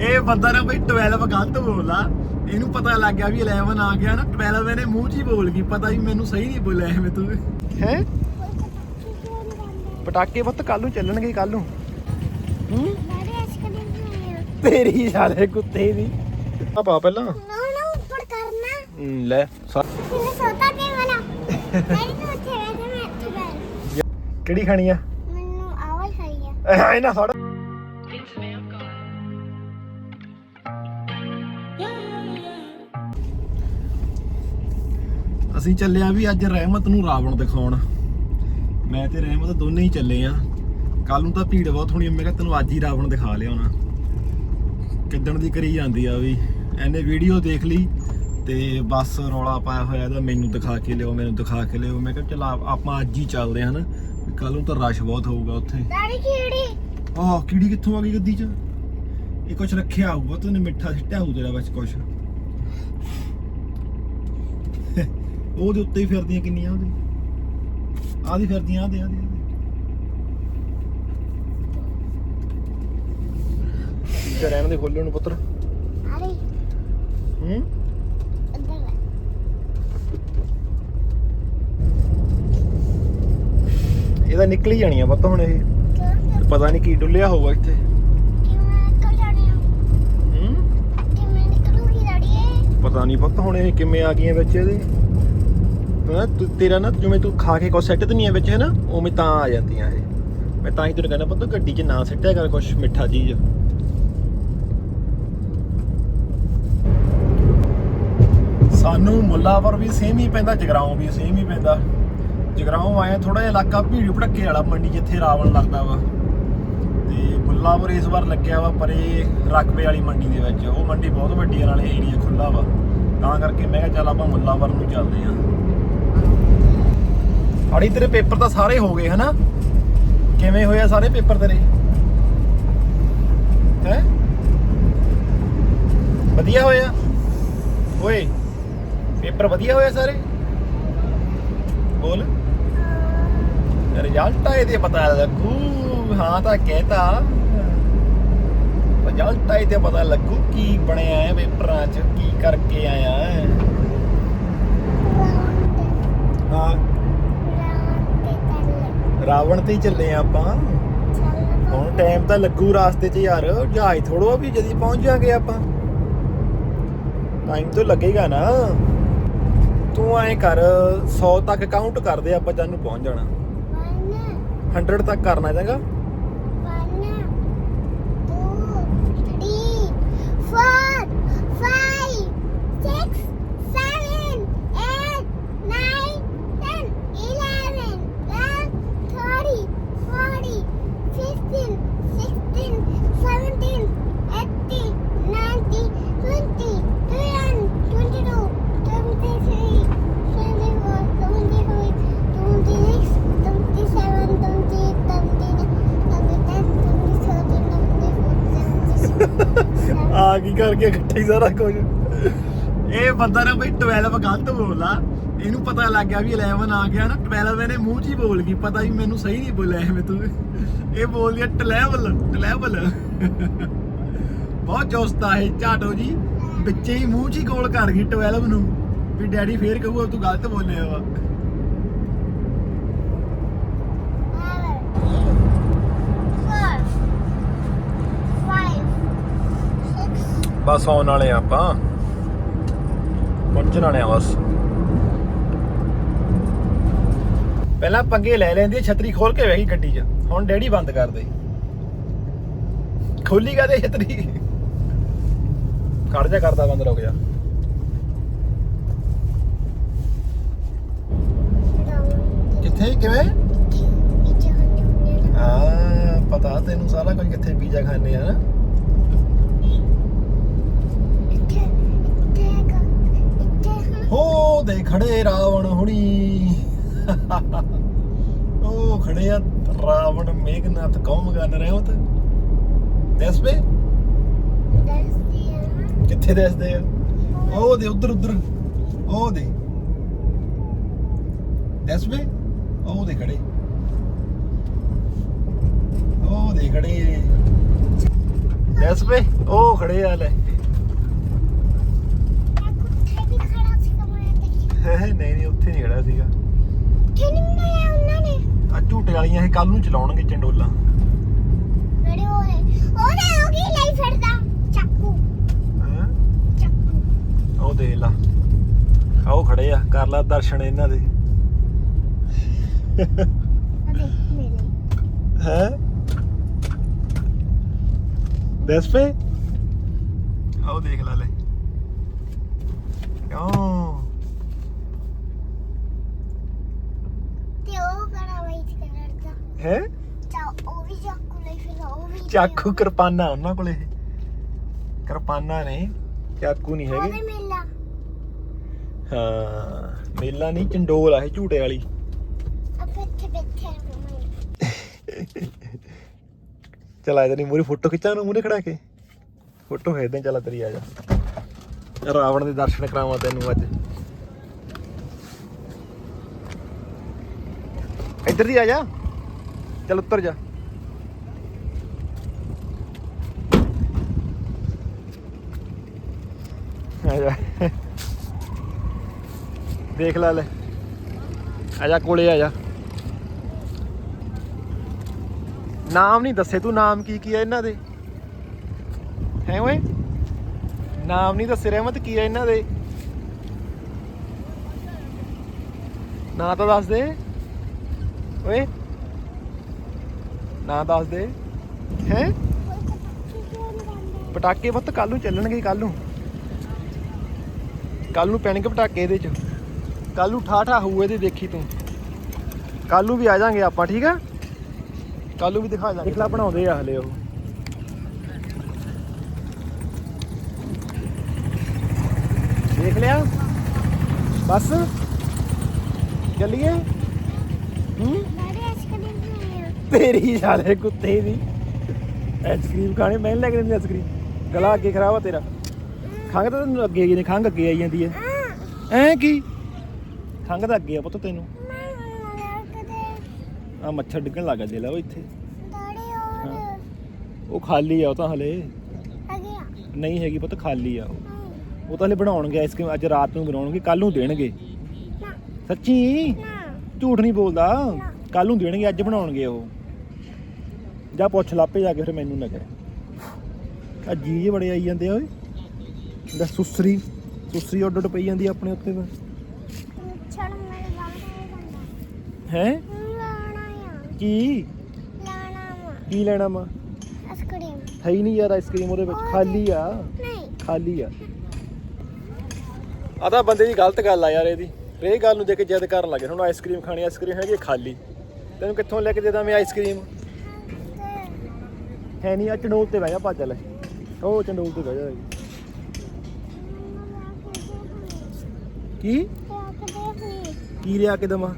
ਇਹ ਬੰਦਾ ਨਾ ਬਈ 12 ਗਲਤ ਬੋਲਦਾ। ਇਹਨੂੰ ਪਤਾ ਲੱਗ ਗਿਆ ਵੀ 11 ਆ ਗਿਆ ਨਾ। 12 ਇਹਨੇ ਮੂੰਹ 'ਚ ਹੀ ਬੋਲ ਗਈ ਪਤਾ ਵੀ ਮੈਨੂੰ ਸਹੀ ਨਹੀਂ ਬੋਲਿਆ ਐਵੇਂ ਤੂੰ ਹੈ? ਪਟਾਕੇ ਬੱਤ ਕੱਲ ਨੂੰ ਚੱਲਣਗੇ ਕੱਲ ਨੂੰ। ਹੂੰ? ਤੇਰੀ ਸਾਲੇ ਕੁੱਤੇ ਦੀ। ਆ ਪਾ ਪਹਿਲਾਂ। ਲੈ ਸਾ- ਕਿਹੜੀ ਖਾਣੀ ਆ? ਇਹ ਨਾ ਫੜ ਅਸੀਂ ਚੱਲੇ ਆ ਵੀ ਅੱਜ ਰਹਿਮਤ ਨੂੰ ਰਾਵਣ ਦਿਖਾਉਣ। ਮੈਂ ਤੇ ਰਹਿਮਤ ਦੋਨੇ ਹੀ ਚੱਲੇ ਆ। ਕੱਲ ਨੂੰ ਤਾਂ ਭੀੜ ਬਹੁਤ ਹੋਣੀ ਮੈਂ ਕਿਹਾ ਤੈਨੂੰ ਅੱਜ ਹੀ ਰਾਵਣ ਦਿਖਾ ਲਿਆਉਣਾ ਕਿੱਦਣ ਦੀ ਕਰੀ ਜਾਂਦੀ ਆ ਵੀ। ਐਨੇ ਵੀਡੀਓ ਦੇਖ ਲਈ ਤੇ ਬਸ ਰੌਲਾ ਪਾਇਆ ਹੋਇਆ ਤਾਂ ਮੈਨੂੰ ਦਿਖਾ ਕੇ ਲਿਓ ਮੈਨੂੰ ਦਿਖਾ ਕੇ ਲਿਓ ਮੈਂ ਕਿਹਾ ਚਲ ਆਪਾਂ ਅੱਜ ਹੀ ਚੱਲਦੇ ਹਾਂ ਨਾ ਕੱਲ ਨੂੰ ਤਾਂ ਰਸ਼ ਬਹੁਤ ਹੋਊਗਾ ਉੱਥੇ। ਆਹ ਕੀੜੀ ਕਿੱਥੋਂ ਆ ਗਈ ਗੱਡੀ 'ਚ? ਇਹ ਕੁਛ ਰੱਖਿਆ ਹੋਊਗਾ ਤੂੰ ਮਿੱਠਾ ਸਿੱਟਿਆ ਹੋਊ ਤੇਰਾ ਵਿੱਚ ਕੁਛ। ਉਹਦੇ ਉੱਤੇ ਹੀ ਫਿਰਦੀਆਂ ਕਿੰਨੀਆਂ ਉਹਦੇ। ਆਦੀ ਫਿਰਦੀਆਂ ਆਦੇ ਆਦੇ ਤੇ ਰਹਿਣ ਦੇ। ਖੋਲਣ ਨੂੰ ਪੁੱਤਰ? ਹੂੰ? ਇਹਦਾ ਨਿਕਲੀ ਜਾਣੀ ਆ ਪਤਾ ਹੁਣ ਇਹ। ਪਤਾ ਨਹੀਂ ਕੀ ਡੁੱਲਿਆ ਹੋਊਗਾ ਇੱਥੇ। ਹੂੰ? ਪਤਾ ਨਹੀਂ ਪਤਾ ਹੁਣ ਇਹ ਕਿਵੇਂ ਆ ਗਈਆਂ ਵਿੱਚ ਇਹਦੇ। ਹਾਂ ਤੂੰ ਤੇਰਾ ਨਾ ਜਿਵੇਂ ਤੂੰ ਖਾ ਕੇ ਕੁਛ ਸੈੱਟ ਨਹੀਂ ਹੈ ਵਿੱਚ ਹੈ ਨਾ ਉਵੇਂ ਤਾਂ ਆ ਜਾਂਦੀਆਂ ਇਹ। ਮੈਂ ਤਾਂ ਹੀ ਤੈਨੂੰ ਕਹਿੰਦਾ ਪੁੱਤ, ਗੱਡੀ 'ਚ ਨਾ ਸਿੱਟਿਆ ਕਰ ਕੁਛ ਮਿੱਠਾ ਚੀਜ਼। ਸਾਨੂੰ ਮੁੱਲਾਵਰ ਵੀ ਸੇਮ ਹੀ ਪੈਂਦਾ, ਜਗਰਾਉਂ ਵੀ ਸੇਮ ਹੀ ਪੈਂਦਾ। ਜਗਰਾਉਂ ਆਇਆ ਥੋੜਾ ਜਿਹਾ ਇਲਾਕਾ ਭੀੜ ਭੜੱਕੇ ਵਾਲਾ, ਮੰਡੀ ਜਿੱਥੇ ਰਾਵਣ ਲੱਗਦਾ ਵਾ। ਤੇ ਮੁੱਲਾਵਰ ਇਸ ਵਾਰ ਲੱਗਿਆ ਵਾ ਪਰੇ ਰਕਬੇ ਵਾਲੀ ਮੰਡੀ ਦੇ ਵਿੱਚ। ਉਹ ਮੰਡੀ ਬਹੁਤ ਵੱਡੀ ਨਾਲੇ ਏਰੀਆ ਖੁੱਲਾ ਵਾ। ਤਾਂ ਕਰਕੇ ਮੈਂ ਕਿਹਾ ਚੱਲ ਆਪਾਂ ਮੁੱਲਾਵਰ ਨੂੰ ਚੱਲਦੇ ਆਂ ਅੜੀ ਤੇਰੇ ਪੇਪਰ ਤਾਂ ਸਾਰੇ ਹੋ ਗਏ, ਹਨਾ? ਕਿਵੇਂ ਹੋਇਆ ਸਾਰੇ ਪੇਪਰ ਤੇਰੇ? ਹੈ? ਵਧੀਆ ਹੋਇਆ? ਓਏ, ਪੇਪਰ ਵਧੀਆ ਹੋਇਆ ਸਾਰੇ? ਬੋਲ। ਰਿਜ਼ਲਟ ਆਏ ਤੇ ਪਤਾ ਲੱਗੂ, ਹਾਂ ਤਾਂ ਕਹਿਤਾ। ਰਿਜ਼ਲਟ ਆਏ ਤੇ ਪਤਾ ਲੱਗੂ ਕੀ ਬਣਿਆ ਹੈ ਪੇਪਰਾਂ 'ਚ, ਕੀ ਕਰਕੇ ਆਇਆ ਹੈ। ਹਾਂ। ਰਾਵਣ ਤੇ ਹੀ ਚੱਲੇ ਆ ਆਪਾਂ। ਹੁਣ ਟਾਈਮ ਤਾਂ ਲੱਗੂ ਰਾਸਤੇ 'ਚ ਯਾਰ, ਜਹਾਜ਼ ਥੋੜੋ ਵੀ ਜਦੀ ਪਹੁੰਚ ਜਾਾਂਗੇ ਆਪਾਂ। ਟਾਈਮ ਤਾਂ ਲੱਗੇਗਾ ਨਾ। ਤੂੰ ਐਂ ਕਰ 100 ਤੱਕ ਕਾਊਂਟ ਕਰਦੇ ਆਪਾਂ ਜਦ ਨੂੰ ਪਹੁੰਚ ਜਾਣਾ। 100 ਤੱਕ ਕਰਨਾ ਚਾਹੀਦਾ ਆ ਕੀ ਕਰਕੇ ਇਕੱਠੇ ਹੀ ਸਾਰਾ ਕੁਝ। ਇਹ ਬੰਦਾ ਨਾ ਬਈ 12 ਗਲਤ ਬੋਲਦਾ। ਇਹਨੂੰ ਪਤਾ ਲੱਗ ਗਿਆ ਵੀ 11 ਆ ਗਿਆ ਨਾ। 12 ਇਹਨੇ ਮੂੰਹ 'ਚ ਹੀ ਬੋਲ ਗਈ, ਪਤਾ ਵੀ ਮੈਨੂੰ ਸਹੀ ਨਹੀਂ ਬੋਲਿਆ ਐਵੇਂ ਤੂੰ। ਇਹ ਬੋਲ ਗਿਆ 12 12 ਬਹੁਤ ਜੋਸਤਾ ਹੈ ਝਾਟੋ ਜੀ। ਵਿੱਚੇ ਹੀ ਮੂੰਹ 'ਚ ਹੀ ਗੋਲ ਕਰ ਗਈ 12 ਨੂੰ। ਵੀ ਡੈਡੀ ਫੇਰ ਕਹੂਗਾ ਤੂੰ ਗਲਤ ਬੋਲਿਆ ਵਾ। ਬਸ ਆਉਣ ਵਾਲੇ ਆ ਆਪਾਂ। ਪਹੁੰਚਣ ਵਾਲੇ ਆ ਬਸ। ਪਹਿਲਾਂ ਪੰਗੇ ਲੈ ਲੈਂਦੀ ਛਤਰੀ ਖੋਲ ਕੇ ਬਹਿ ਗਈ ਗੱਡੀ 'ਚ। ਹੁਣ ਡੈਡੀ ਬੰਦ ਕਰ ਦੇ। ਖੋਲੀ ਕਾ ਦੇ ਛਤਰੀ? ਖੜ ਜਾ ਕਰਦਾ ਬੰਦ ਰੁਕ ਜਾ। ਕਿੱਥੇ ਕਿਵੇਂ? ਹਾਂ ਪਤਾ ਤੈਨੂੰ ਸਾਰਾ ਕੁਝ ਕਿੱਥੇ ਪੀਜ਼ਾ ਖਾਣੇ ਆ। ਨਾ ਹੋ ਦੇ ਖੜੇ ਰਾਵਣ ਹੁਣੀ। ਉਹ ਖੜੇ ਆ ਰਾਵਣ ਮੇਘਨਾਥ ਕੌਮਗਨ ਰਹਿਮਤ ਦੱਸ ਬੇ ਕਿੱਥੇ ਦੱਸਦੇ ਆ? ਉਹ ਦੇ ਉਧਰ ਉਧਰ। ਉਹ ਦੇ। ਦੱਸ ਬੇ ਉਹ ਦੇ ਖੜੇ। ਉਹ ਦੇ ਖੜੇ। ਦੱਸ ਵੇ। ਉਹ ਖੜੇ ਆ ਲੈ ਕੁੱਤੇ ਵੀ ਖੜਾ ਸੀ ਕਮਾਇਆ ਤੇ ਨਹੀਂ ਨਹੀਂ ਉੱਥੇ ਨਹੀਂ ਖੜਾ ਸੀਗਾ। ਕਿ ਨਹੀਂ ਬਣਾਇਆ ਉਹਨਾਂ ਨੇ। ਆ ਝੂਟੇ ਵਾਲੀਆਂ ਇਹ ਕੱਲ ਨੂੰ ਚਲਾਉਣਗੇ ਚੰਡੋਲਾ। ਹੋਏ ਉਹਨੇ ਉਹ ਕੀ ਲਈ ਫਿਰਦਾ? ਚਾਕੂ। ਹੈਂ? ਚਾਕੂ। ਉਹ ਦੇਖ ਲਾ। ਆਓ ਖੜੇ ਆ ਕਰ ਲਾ ਦਰਸ਼ਨ ਇਹਨਾਂ ਦੇ। ਅਦੇ ਮੇਰੇ। ਹੈ? ਦੱਸ ਪੇ ਆਓ ਦੇਖ ਲਾ ਲੈ। ਕਿਉਂ ਤੇ ਉਹ ਕਰਾ ਵਾਈਟ ਕਲਰ ਦਾ ਹੈ? ਚਾ ਉਹ ਵੀ ਚਾਕੂ ਲਈ ਫਿਰਦਾ ਉਹ ਵੀ ਚਾਕੂ ਕਿਰਪਾਨਾ ਉਹਨਾਂ ਕੋਲੇ। ਕਿਰਪਾਨਾ ਨੇ ਚਾਕੂ ਨਹੀਂ ਉਹਦੇ ਹੈਗੇ। ਮੇਲਾ। ਹਾਂ ਮੇਲਾ ਨਹੀਂ ਚੰਡੋਲ ਆ ਇਹ ਝੂਟੇ ਵਾਲੀ। ਅੱਪੇ ਇੱਥੇ ਬੈਠੇ ਚਲ ਆ ਮੂਰੇ ਫੋਟੋ ਖਿੱਚਾਂ ਨੂੰ ਮੂਰੇ ਖੜਾ ਕੇ। ਫੋਟੋ ਖਿੱਚਦੇ ਚੱਲ ਤੇਰੀ ਆ ਜਾ। ਰਾਵਣ ਦੇ ਦਰਸ਼ਨ ਕਰਾਵਾਂ ਤੈਨੂੰ ਅੱਜ। ਇੱਧਰ ਦੀ ਆ ਜਾ। ਚੱਲ ਉੱਤਰ ਜਾ। ਆ ਜਾ। ਦੇਖ ਲੈ ਲੈ। ਆ ਜਾ ਕੋਲੇ, ਆ ਜਾ। ਨਾਮ ਨਹੀਂ ਦੱਸੇ ਤੂੰ, ਨਾਮ ਕੀ ਕੀ ਹੈ ਇਹਨਾਂ ਦੇ? ਹੈ ਓਏ? ਨਾਮ ਨਹੀਂ ਦੱਸੇ ਰਹਿਮਤ, ਕੀ ਹੈ ਇਹਨਾਂ ਦੇ? ਨਾਂ ਤਾਂ ਦੱਸ ਦੇ। ਓਏ ਨਾਂ ਦੱਸ ਦੇ। ਹੈ? ਪਟਾਕੇ ਪੁੱਤ ਕੱਲ ਨੂੰ ਚੱਲਣਗੇ ਕੱਲ ਨੂੰ। ਕੱਲ ਨੂੰ ਪੈਣਗੇ ਪਟਾਕੇ ਇਹਦੇ ਚ। ਕੱਲ ਨੂੰ ਠਾਠਾ ਹੋਊ ਇਹਦੇ ਦੇਖੀ ਤੂੰ। ਕੱਲ ਨੂੰ ਵੀ ਆ ਜਾਾਂਗੇ ਆਪਾਂ, ਠੀਕ ਆ? ਕੱਲ ਨੂੰ ਵੀ ਦਿਖਾ ਦਾਂਗੇ। ਦੇਖਲਾ ਬਣਾਉਂਦੇ ਆ ਹਲੇ ਉਹ। ਦੇਖ ਲਿਆ? ਬਸ। ਚੱਲੀਏ? ਹੂੰ? ਤੇਰੀ ਸਾਲੇ ਕੁੱਤੇ ਦੀ। ਆਈਸਕ੍ਰੀਮ ਖਾਣੇ ਮੈਂ ਲੈ ਕੇ ਦਿੰਦੀ ਆਈਸਕ੍ਰੀਮ ਗਲਾ ਅੱਗੇ ਖਰਾਬ ਆ ਤੇਰਾ। ਖੰਘ ਤਾਂ ਤੈਨੂੰ ਅੱਗੇ ਗਈ ਨੇ ਖੰਘ ਅੱਗੇ ਆਈ ਜਾਂਦੀ ਹੈ। ਐ ਕੀ? ਖੰਘ ਤਾਂ ਅੱਗੇ ਆ ਪੁੱਤ ਤੈਨੂੰ। ਆ ਮੱਛਰ ਡਿੱਗਣ ਲੱਗਾ ਦੇ ਲਾ ਉਹ ਇੱਥੇ। ਉਹ ਖਾਲੀ ਆ ਉਹ ਤਾਂ ਹਲੇ। ਨਹੀਂ ਹੈਗੀ ਪੁੱਤ ਖਾਲੀ ਆ ਉਹ। ਉਹ ਤਾਂ ਹਲੇ ਬਣਾਉਣਗੇ ਆਈਸਕ੍ਰੀਮ ਅੱਜ ਰਾਤ ਨੂੰ ਬਣਾਉਣਗੇ ਕੱਲ ਨੂੰ ਦੇਣਗੇ। ਸੱਚੀ? ਝੂਠ ਨਹੀਂ ਬੋਲਦਾ। ਕੱਲ ਨੂੰ ਦੇਣਗੇ ਅੱਜ ਬਣਾਉਣਗੇ ਉਹ। ਜਾ ਪੁੱਛ ਲਾਪੇ ਜਾ ਕੇ ਫਿਰ ਮੈਨੂੰ ਨਾ ਕਹਿ। ਆ ਜੀ ਜੇ ਬੜੇ ਆਈ ਜਾਂਦੇ ਆ ਓਏ। ਦਾ ਸੁਸਰੀ ਸੁਸਰੀ ਉੱਡ ਉੱਡ ਪਈ ਜਾਂਦੀ ਆਪਣੇ ਉੱਤੇ ਹੈ ਕੀ? ਕੀ ਲੈਣਾ ਵਾ? ਆਈਸਕ੍ਰੀਮ। ਹੈ ਹੀ ਨਹੀਂ ਯਾਰ ਆਈਸਕ੍ਰੀਮ ਉਹਦੇ ਵਿੱਚ ਖਾਲੀ ਆ। ਨਹੀਂ। ਖਾਲੀ ਆ। ਆ ਤਾਂ ਬੰਦੇ ਦੀ ਗਲਤ ਗੱਲ ਆ ਯਾਰ ਇਹਦੀ। ਇਹ ਗੱਲ ਨੂੰ ਦੇਖ ਕੇ ਜਿੱਦ ਕਰਨ ਲੱਗੇ। ਹੁਣ ਆਈਸਕ੍ਰੀਮ ਖਾਣੀ ਆਈਸਕ੍ਰੀਮ ਹੈਗੀ ਖਾਲੀ। ਤੈਨੂੰ ਕਿੱਥੋਂ ਲੈ ਕੇ ਦੇ ਦਾਂ ਮੈਂ ਆਈਸਕ੍ਰੀਮ? ਹੈ ਨਹੀਂ ਆ ਚੰਡੋਲ ਤੇ ਬਹਿ ਜਾ ਭੱਜ ਲੈ ਉਹ ਚੰਡੋਲ ਤੇ ਬਹਿ ਜਾ। ਕੀ? ਕੀ ਲਿਆ ਕੇ ਦਵਾਂ?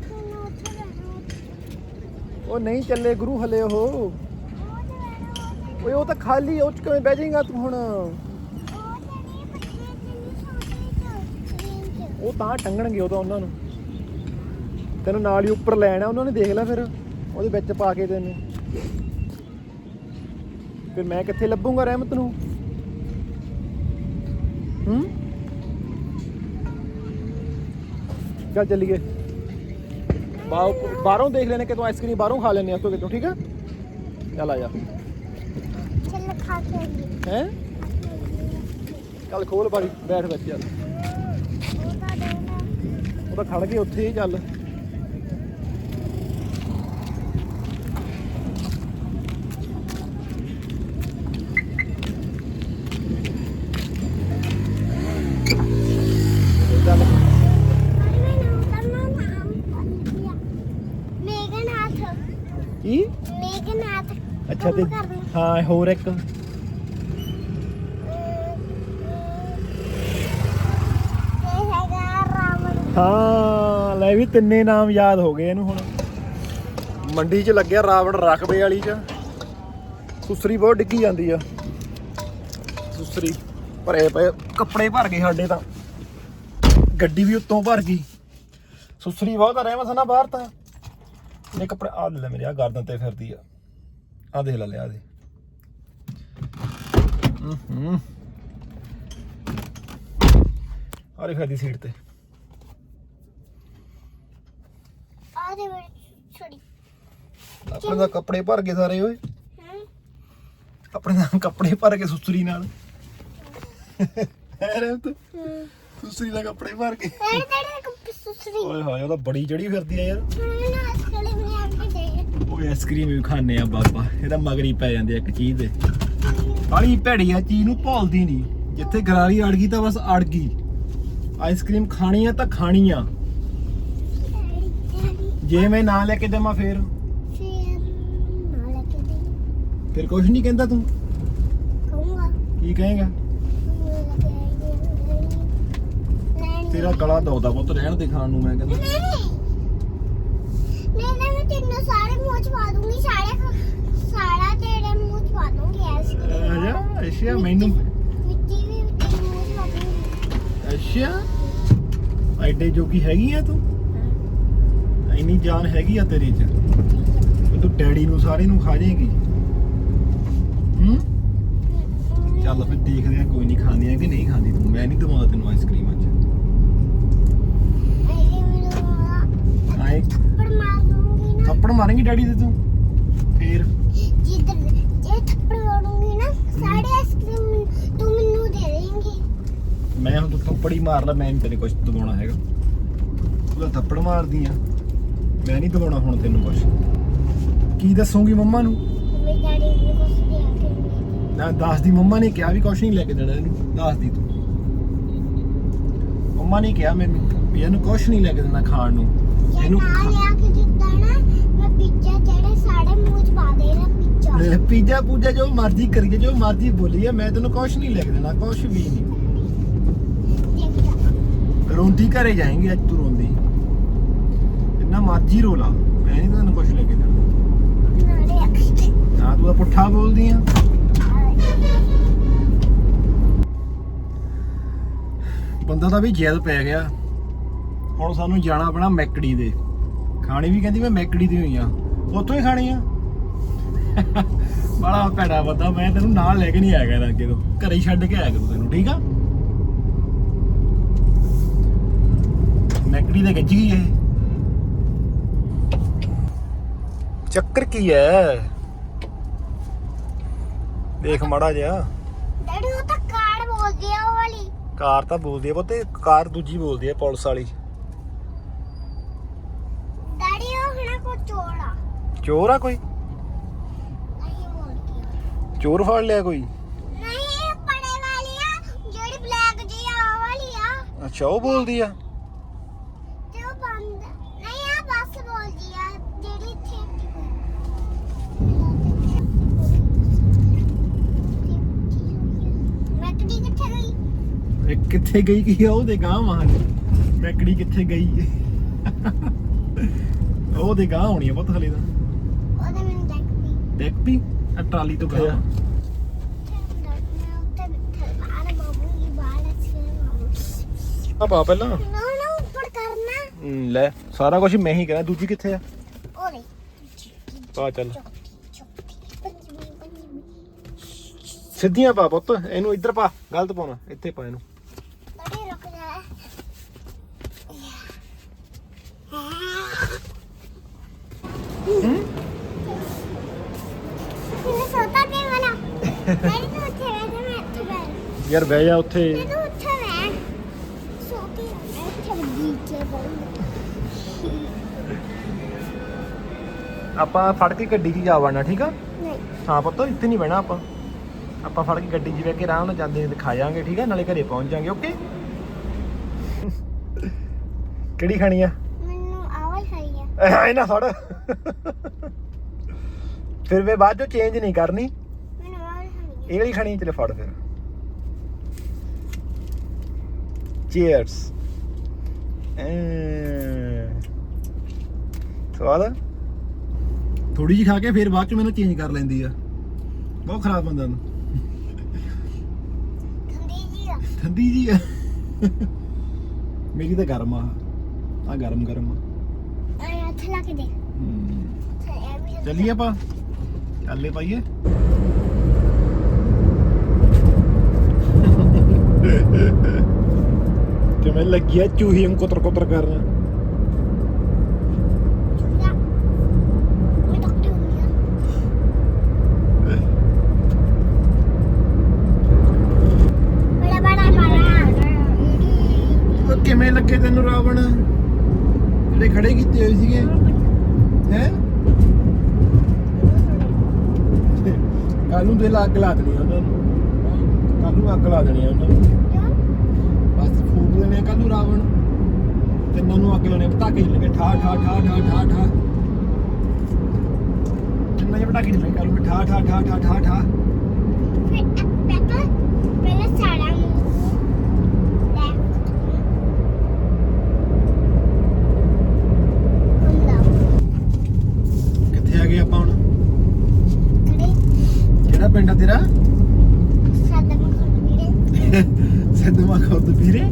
ਉਹ ਨਹੀਂ ਚੱਲੇ ਗੁਰੂ ਹਲੇ ਉਹ। ਓਏ, ਉਹ ਤਾਂ ਖਾਲੀ ਉਹ ਚ ਕਿਵੇਂ ਬਹਿ ਜਾਏਗਾ ਤੂੰ ਹੁਣ? ਉਹ ਤਾਂ ਟੰਗਣਗੇ ਉਹ ਤਾਂ ਉਹਨਾਂ ਨੂੰ। ਤੈਨੂੰ ਨਾਲ ਹੀ ਉੱਪਰ ਲੈਣਾ ਉਹਨਾਂ ਨੇ ਦੇਖ ਲੈ ਫਿਰ। ਉਹਦੇ ਵਿੱਚ ਪਾ ਕੇ ਤੈਨੂੰ ਫਿਰ ਮੈਂ ਕਿੱਥੇ ਲੱਭੂੰਗਾ ਰਹਿਮਤ ਨੂੰ? ਹੂੰ? ਚੱਲ ਚੱਲੀਏ। ਬਾਹਰ- ਦੇਖ ਲੈਣੇ ਕਿ ਤੂੰ ਆਈਸਕ੍ਰੀਮ ਬਾਹਰੋਂ ਖਾ ਲੈਣੇ ਆ ਤੋਂ ਕਿਤੋਂ ਠੀਕ ਆ? ਚੱਲ ਆ ਜਾ। ਚੱਲ ਖਾ ਕੇ ਆਈਏ। ਹੈ? ਚੱਲ ਖੋਲ ਬਾਰੀ ਬੈਠ ਵਿੱਚ ਚੱਲ। ਉਹ ਤਾਂ ਖੜ ਗਏ ਉੱਥੇ ਹੀ ਚੱਲ ਮੈਨੂੰ ਕਰਨਾ ਨਾਮ ਪੰਜਿਆ ਮੇਗਨਾਥ ਕੀ ਮੇਗਨਾਥ ਅੱਛਾ ਤੇ ਹਾਂ ਹੋਰ ਇੱਕ। ਹਾਂ, ਲੈ ਵੀ ਤਿੰਨੇ ਨਾਮ ਯਾਦ ਹੋ ਗਏ ਇਹਨੂੰ ਹੁਣ। ਮੰਡੀ 'ਚ ਲੱਗਿਆ ਰਾਵਣ ਰਕਬੇ ਵਾਲੀ 'ਚ। ਸੁਸਰੀ ਬਹੁਤ ਡਿੱਗੀ ਜਾਂਦੀ ਆ। ਸੁਸਰੀ ਭਰੇ ਪਏ, ਕੱਪੜੇ ਭਰ ਗਏ ਸਾਡੇ ਤਾਂ। ਗੱਡੀ ਵੀ ਉੱਤੋਂ ਭਰ ਗਈ। ਸੁਸਰੀ ਬਹੁਤ ਆ, ਰਹਿਮਤ ਨਾ ਬਾਹਰ ਤਾਂ। ਇਹ ਕੱਪੜੇ ਆ ਲੈ ਮੇਰੇ ਆ ਗਰਦਨ ਤੇ ਫਿਰਦੀ ਆ। ਆ ਦੇਖ ਲੈ ਲਿਆ ਦੇ। ਹੂੰ ਆਰੇ ਖਾਦੀ ਸੀਟ ਤੇ। ਆ ਦੇ ਆਪਣੇ ਕੱਪੜੇ ਭਰ ਗਏ ਸਾਰੇ ਓਏ। ਆਪਣੇ ਤਾਂ ਕੱਪੜੇ ਭਰ ਕੇ ਸੁਸਰੀ ਨਾਲ। ਹੈ ਹਮ ਸੁਸਰੀ ਨਾਲ ਕੱਪੜੇ ਭਰ ਕੇ ਓਏ ਹਾਏ ਉਹ ਤਾਂ ਬੜੀ ਜੜੀ ਫਿਰਦੀ ਆ ਯਾਰ ਹੁਣ ਨਾ ਅਸਲੀ ਬਣੇ ਆਪ ਦੇ ਆਈਸਕ੍ਰੀਮ ਵੀ ਖਾਣੇ ਆ ਬਾਬਾ ਇਹਦਾ ਮਗਰੀ ਪੈ ਜਾਂਦੇ ਆ ਇੱਕ ਚੀਜ਼ ਦੇ। ਬਾਲੀ ਭੈੜੀ ਆ, ਚੀਜ਼ ਨੂੰ ਭੁੱਲਦੀ ਨਹੀਂ ਜਿੱਥੇ ਗਰਾਰੀ ਅੜ ਗਈ ਤਾਂ ਬਸ ਅੜ ਗਈ। ਆਈਸਕ੍ਰੀਮ ਖਾਣੀ ਆ ਤਾਂ ਖਾਣੀ ਆ। ਜੇ ਮੈਂ ਨਾ ਲੈ ਕੇ ਦੇਵਾਂ ਫੇਰ? ਫਿਰ ਨਾ ਲੈ ਕੁਝ ਨਹੀਂ ਕਹਿੰਦਾ ਤੂੰ? ਕੀ ਕਹੇਗਾ? ਤੇਰਾ ਗਲਾ ਦੌਦਾ ਪੁੱਤ, ਰਹਿਣ ਦੇ ਖਾਣ ਨੂੰ ਮੈਂ ਕਹਿੰਦਾ ਨਹੀਂ ਨਹੀਂ ਨਹੀਂ ਮੈਂ ਤੈਨੂੰ ਸਾਰੇ ਮੂੰਹ ਚ ਪਾ ਦੂੰਗੀ ਸਾਰੇ ਖ- ਸਾਰਾ ਤੇਰੇ ਮੂੰਹ ਚ ਪਾ ਦੂੰਗੀ ਐਸ ਅੱਛਾ ਅੱਛਾ ਮੈਨੂੰ ਮਿੱਟੀ ਵੀ ਤੇਰੇ ਮੂੰਹ ਚ ਪਾ ਦੂੰਗੀ। ਅੱਛਾ ਐਡੇ ਜੋਗੀ ਹੈਗੀ ਆ ਤੂੰ? ਇੰਨੀ ਜਾਨ ਹੈਗੀ ਆ ਤੇਰੇ 'ਚ? ਵੀ ਤੂੰ ਡੈਡੀ ਨੂੰ ਸਾਰੇ ਨੂੰ ਖਾ ਜਾਏਗੀ? ਹੂੰ? ਚੱਲ ਫਿਰ ਦੇਖਦੇ ਆ ਕੋਈ ਨਹੀਂ ਖਾਂਦੀ ਆ ਕਿ ਨਹੀਂ ਖਾਂਦੀ ਤੂੰ। ਮੈਂ ਨਹੀਂ ਦਵਾਉਂਦਾ ਤੈਨੂੰ ਆਈਸਕ੍ਰੀਮ ਅੱਜ। ਆਏ। ਥੱਪੜ ਮਾਰੇਂਗੀ ਡੈਡੀ ਦੇ ਤੂੰ? ਫੇਰ? ਜਿੱਧਰ ਜੇ ਥੱਪੜ ਮਾਰੂੰਗੀ ਨਾ ਸਾਰੇ ਆਈਸਕ੍ਰੀਮ ਤੂੰ ਮੈਨੂੰ ਦੇ ਦੇਂਗੀ। ਮੈਂ ਹੁਣ ਤੂੰ ਥੱਪੜ ਹੀ ਮਾਰ ਲੈ ਮੈਂ ਨਹੀਂ ਤੇਰੇ ਕੁਝ ਦਵਾਉਣਾ ਹੈਗਾ। ਤੂੰ ਤਾਂ ਥੱਪੜ ਮਾਰਦੀ ਆ। ਮੈਂ ਨਹੀਂ ਦਵਾਉਣਾ ਹੁਣ ਤੈਨੂੰ ਕੁਝ ਕੀ ਦੱਸੂਗੀ ਮੰਮਾ ਨੂੰ? ਮੇਰੇ ਡੈਡੀ ਨੂੰ ਕੁਝ ਦੇ ਨਹੀਂ ਨਾ ਦੱਸਦੀ ਮੰਮਾ ਨੇ ਕਿਹਾ ਵੀ ਕੁਝ ਨਹੀਂ ਲੈ ਕੇ ਦੇਣਾ ਇਹਨੂੰ। ਦੱਸਦੀ ਤੂੰ। ਮੰਮਾ ਨੇ ਕਿਹਾ ਮੈਨੂੰ ਵੀ ਇਹਨੂੰ ਕੁਝ ਨਹੀਂ ਲੈ ਕੇ ਦੇਣਾ ਖਾਣ ਨੂੰ। ਇਹਨੂੰ ਮੈਂ ਪੀਜ਼ਾ ਜਿਹੜੇ ਸਾਰੇ ਮੂੰਹ ਚ ਪਾ ਦੇਣਾ ਪੀਜ਼ਾ। ਲੈ ਪੀਜ਼ਾ ਪੂਜਾ ਜੋ ਮਰਜ਼ੀ ਕਰੀਏ ਜੋ ਮਰਜ਼ੀ ਬੋਲੀਏ ਮੈਂ ਤੈਨੂੰ ਕੁਝ ਨਹੀਂ ਲੈ ਕੇ ਦੇਣਾ ਕੁਝ ਵੀ ਨਹੀਂ। ਰੋਂਦੀ ਘਰੇ ਜਾਏਂਗੇ ਅੱਜ ਤੂੰ ਰੋਂਦੀ। ਜਿੰਨਾ ਮਰਜ਼ੀ ਰੋਲਾ ਮੈਂ ਨਹੀਂ ਤੈਨੂੰ ਕੁਝ ਲੈ ਕੇ ਦੇਣਾ ਨਾ ਤੂੰ ਪੁੱਠਾ ਬੋਲਦੀ ਆ। ਬੰਦਾ ਤਾਂ ਵੀ ਜੈਦ ਪੈ ਗਿਆ। ਹੁਣ ਸਾਨੂੰ ਜਾਣਾ ਪੈਣਾ ਮੈਕੜੀ ਦੇ। ਖਾਣੀ ਵੀ ਕਹਿੰਦੀ ਮੈਂ ਮੈਕੜੀ ਦੀ ਹੋਈ ਆ। ਉੱਥੋਂ ਹੀ ਖਾਣੀ ਆ। ਬੜਾ ਭੈੜਾ ਬੰਦਾ ਮੈਂ ਤੈਨੂੰ ਨਾਲ ਲੈ ਕੇ ਨਹੀਂ ਆਇਆ ਕਰਾਂ ਅੱਗੇ ਤੋਂ। ਘਰੇ ਹੀ ਛੱਡ ਕੇ ਆਇਆ ਕਰੂੰ ਤੈਨੂੰ ਠੀਕ ਆ? ਮੈਕੜੀ ਦੇ ਗੱਜ ਗਈ ਇਹ ਚੱਕਰ ਕੀ ਹੈ? ਦੇਖ ਮਾੜਾ ਜਿਹਾ। ਡੈਡੀ ਉਹ ਤਾਂ ਕਾਰ ਬੋਲਦੀ ਆ ਉਹ ਵਾਲੀ। ਕਾਰ ਤਾਂ ਬੋਲਦੀ ਆ ਪੁੱਤੇ ਕਾਰ ਦੂਜੀ ਬੋਲਦੀ ਆ ਪੁਲਿਸ ਵਾਲੀ ਡੈਡੀ ਉਹ ਹਣਾ ਕੋ ਚੋੜਾ ਚੋਰ ਆ ਕੋਈ। ਚੋਰ ਫੜ ਲਿਆ ਕੋਈ? ਨਹੀਂ ਪੜੇ ਵਾਲੀ ਆ ਜਿਹੜੀ ਬਲੈਕ ਜੀ ਆ ਉਹ ਵਾਲੀ ਆ। ਅੱਛਾ ਉਹ ਬੋਲਦੀ ਆ? ਤੇ ਉਹ ਬੰਦ ਨਹੀਂ ਆ ਬੱਸ ਬੋਲਦੀ ਆ ਜਿਹੜੀ ਇੱਥੇ ਮੈਂ ਕਿਹੜੀ ਕਿੱਥੇ ਗਈ? ਇਹ ਕਿੱਥੇ ਗਈ ਕੀ ਆ? ਉਹਦੇ ਗਾਂ ਮਾਂ ਮੈਕੜੀ ਕਿੱਥੇ ਗਈ? ਉਹਦੇ ਗਾਂ ਹੋਣੀ ਆ ਪੁੱਤ ਹਲੇ ਤਾਂ। ਦੇਖ ਵੀ ਆ ਟਰਾਲੀ ਤੋਂ ਗਿਆ ਆ ਪਾ ਪਹਿਲਾਂ। ਨਾ ਨਾ ਉੱਪਰ ਕਰਨਾ ਹਮ, ਲੈ ਸਾਰਾ ਕੁਝ ਮੈਂ ਹੀ ਕਰਾਂ ਦੂਜੀ ਕਿੱਥੇ ਆ? ਓਰੇ ਪਾ ਚੱਲ। ਸਿੱਧੀਆਂ ਪਾ ਪੁੱਤ ਇਹਨੂੰ ਇੱਧਰ ਪਾ ਗਲਤ ਪਾਉਣਾ ਇੱਥੇ ਪਾ ਇਹਨੂੰ ਬੜੇ ਰੁਕ ਜਾ ਮੈਨੂੰ ਸੋਤਾ ਦੇ ਵਾਲਾ ਮੈਂ ਤੂੰ ਉੱਥੇ ਰਹਿ ਜਾ ਮੈਂ ਇੱਥੇ ਬੈਠ ਯਾਰ ਬਹਿ ਜਾ ਉੱਥੇ। ਮੈਂ ਤੂੰ ਉੱਥੇ ਰਹਿ। ਸੋਤੀ ਮੈਂ ਇੱਥੇ ਬਗੀਚੇ ਬੈਠ ਆਪਾਂ ਫੜ ਕੇ ਗੱਡੀ 'ਚ ਜਾ ਵੜਨਾ ਠੀਕ ਆ? ਨਹੀਂ। ਹਾਂ ਪੁੱਤ ਇੱਥੇ ਨਹੀਂ ਬਹਿਣਾ ਆਪਾਂ। ਆਪਾਂ ਫੜ ਕੇ ਗੱਡੀ 'ਚ ਬਹਿ ਕੇ ਆਰਾਮ ਨਾਲ ਜਾਂਦੇ ਦਿਖਾ ਜਾਾਂਗੇ ਠੀਕ ਆ? ਨਾਲੇ ਘਰੇ ਪਹੁੰਚ ਜਾਾਂਗੇ ਓਕੇ? ਕਿਹੜੀ ਖਾਣੀ ਆ? ਮੈਨੂੰ ਆਵਾਜ਼ ਆਈ ਆ। ਇਹ ਨਾ ਫੜ। ਫਿਰ ਵੇ ਬਾਅਦ ਚੋਂ ਚੇਂਜ ਨਹੀਂ ਕਰਨੀ। ਇਹ ਵਾਲੀ ਖਾਣੀ ਚਲੇ ਫੜ ਫਿਰ। ਚੀਅਰਸ ਸਵਾਦ? ਥੋੜੀ ਜਿਹੀ ਖਾ ਕੇ ਫਿਰ ਬਾਅਦ ਚ ਮੈਨੂੰ ਚੇਂਜ ਕਰ ਲੈਂਦੀ ਆ। ਬਹੁਤ ਖਰਾਬ ਬੰਦਾ ਨੂੰ ਠੰਡੀ ਜੀ ਆ। ਠੰਡੀ ਜੀ ਆ। ਮੇਰੀ ਤਾਂ ਗਰਮ ਆ। ਆ ਗਰਮ ਗਰਮ ਆ। ਲਾ ਕੇ ਚੱਲੀਏ ਆਪਾਂ? ਚੱਲੇ ਪਾਈਏ। ਮੈਂ ਲੱਗੀ ਆ ਚੂਹੀ ਨੂੰ ਕੁਤਰ ਕੁਤਰ ਕਰਨ। ਕਿਵੇਂ ਲੱਗੇ ਤੈਨੂੰ ਰਾਵਣ? ਜਿਹੜੇ ਖੜੇ ਕੀਤੇ ਹੋਏ ਸੀਗੇ। ਹੈ? ਕੱਲ ਨੂੰ ਦੇ ਲਾ ਅੱਗ ਲਾ ਦੇਣੀ ਆ ਉਹਨਾਂ ਨੂੰ। ਕੱਲ ਨੂੰ ਅੱਗ ਲਾ ਦੇਣੀ ਆ ਉਹਨਾਂ ਨੂੰ। ਦੇਣੇ ਕੱਲ ਨੂੰ ਰਾਵਣ ਤਿੰਨਾਂ ਨੂੰ ਅੱਗ ਲਾਉਣੇ, ਪਟਾਕੇ ਚੱਲਣਗੇ ਠਾ ਠਾ ਠਾ ਠਾ ਠਾ ਠਾ ਤਿੰਨਾਂ ਜਿਹੇ ਪਟਾਕੇ ਚੱਲਣਗੇ ਕੱਲ ਨੂੰ ਠਾ ਠਾ ਠਾ ਠਾ ਠਾ ਠਾ ਫਿਰ ਪਹਿਲਾਂ ਪਹਿਲਾਂ ਸਾੜਾ ਨੂੰ ਲੈ ਹੁੰਦਾ ਕਿੱਥੇ ਆ ਗਏ ਆਪਾਂ ਹੁਣ ਖੜੇ ਕਿਹੜਾ ਪਿੰਡ ਆ ਤੇਰਾ ਸਾਦਾ ਮਖੌਲ ਵੀਰੇ ਸਿੱਧਮਾ ਖੁਰਦ ਵੀਰੇ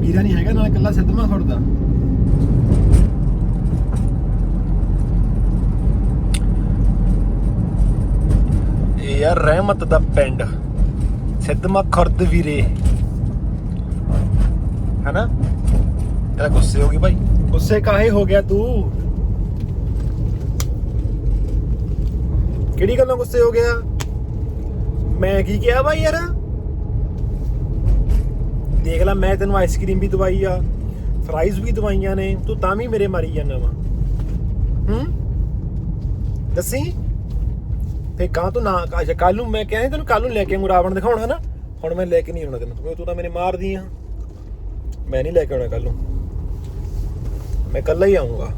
ਵੀਰਾ ਇਕੱਲਾ ਸਿੱਧਮਾ ਖੁਰਦਾ ਇਹ ਯਾਰ ਰਹਿਮਤ ਦਾ ਪਿੰਡ। ਸਿੱਧਮਾ ਖੁਰਦ ਵੀਰੇ। ਹੈਨਾ? ਤੇਰਾ ਗੁੱਸੇ ਹੋ ਗਈ ਭਾਈ ਗੁੱਸੇ ਕਾਹੇ ਹੋ ਗਿਆ ਤੂੰ? ਕਿਹੜੀ ਗੱਲੋਂ ਗੁੱਸੇ ਹੋ ਗਿਆ? ਮੈਂ ਕੀ ਕਿਹਾ ਭਾਈ ਯਾਰ? ਦੇਖ ਲੈ, ਮੈਂ ਤੈਨੂੰ ਆਈਸਕ੍ਰੀਮ ਵੀ ਦਵਾਈ ਆ ਫਰਾਈਜ਼ ਵੀ ਦਵਾਈਆਂ ਨੇ, ਤੂੰ ਤਾਂ ਵੀ ਮੇਰੇ ਮਾਰੀ ਜਾਂਦਾ ਵਾ। ਹੂੰ? ਦੱਸੀ? ਫੇ ਕਾਂ ਤੂੰ ਨਾ ਅੱਛਾ ਕੱਲ ਨੂੰ ਮੈਂ ਕਹਿੰਦਾ ਤੈਨੂੰ ਕੱਲ ਨੂੰ ਲੈ ਕੇ ਆਊਂ, ਰਾਵਣ ਦਿਖਾਉਣਾ ਨਾ ਹੁਣ ਮੈਂ ਲੈ ਕੇ ਨਹੀਂ ਆਉਣਾ ਤੈਨੂੰ, ਤੂੰ ਤਾਂ ਮੇਰੇ ਮਾਰਦੀ ਆ। ਮੈਂ ਨਹੀਂ ਲੈ ਕੇ ਆਉਣਾ ਕੱਲ ਨੂੰ। ਮੈਂ ਕੱਲਾ ਹੀ ਆਉਂਗਾ